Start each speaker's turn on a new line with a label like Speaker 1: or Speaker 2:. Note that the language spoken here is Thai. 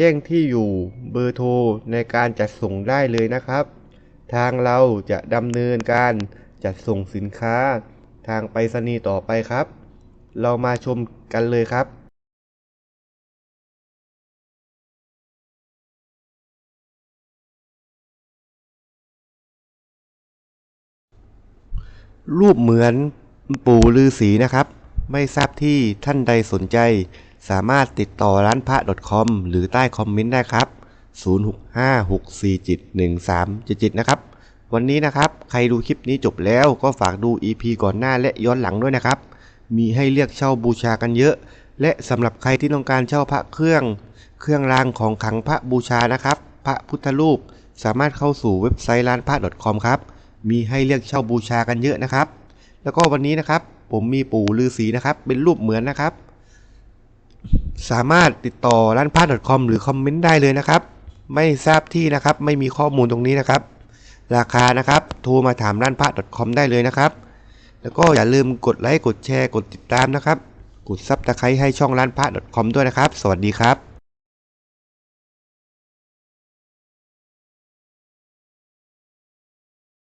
Speaker 1: จ้งที่อยู่เบอร์โทรในการจัดส่งได้เลยนะครับ ทางเราจะดำเนินการจัดส่งสินค้า ทางไปรษณีย์ต่อไปครับ เรามาชมกันเลยครับรูปเหมือนปู่ฤาษีนะครับ ไม่ทราบที่ท่านใดสนใจ สามารถติดต่อร้านพระ .com หรือใต้คอมเมนต์ได้ครับ 0656471377นะครับ วันนี้นะครับใครดูคลิปนี้จบแล้วก็ฝากดู EP ก่อนหน้าและย้อนหลังด้วยนะครับ มีให้เลือกเช่าบูชากันเยอะ และสำหรับใครที่ต้องการเช่าพระเครื่อง เครื่องรางของขลังพระบูชานะครับ พระพุทธรูป สามารถเข้าสู่เว็บไซต์ร้านพระ .com ครับ มีให้เลือกเช่าบูชากันเยอะนะครับ แล้วก็วันนี้นะครับผมมีปู่ฤาษีนะครับ เป็นรูปเหมือนนะครับ สามารถติดต่อร้านพระ .com หรือคอมเมนต์ได้เลยนะครับ ไม่ทราบที่นะครับ ไม่มีข้อมูลตรงนี้นะครับ ราคานะครับ โทรมาถามร้านพระ .com ได้เลยนะครับ แล้วก็อย่าลืมกดไลค์ กดแชร์ กดติดตามนะครับ กดซับตะไคร้ให้ช่องร้านพระ .com ด้วยนะครับ สวัสดีครับ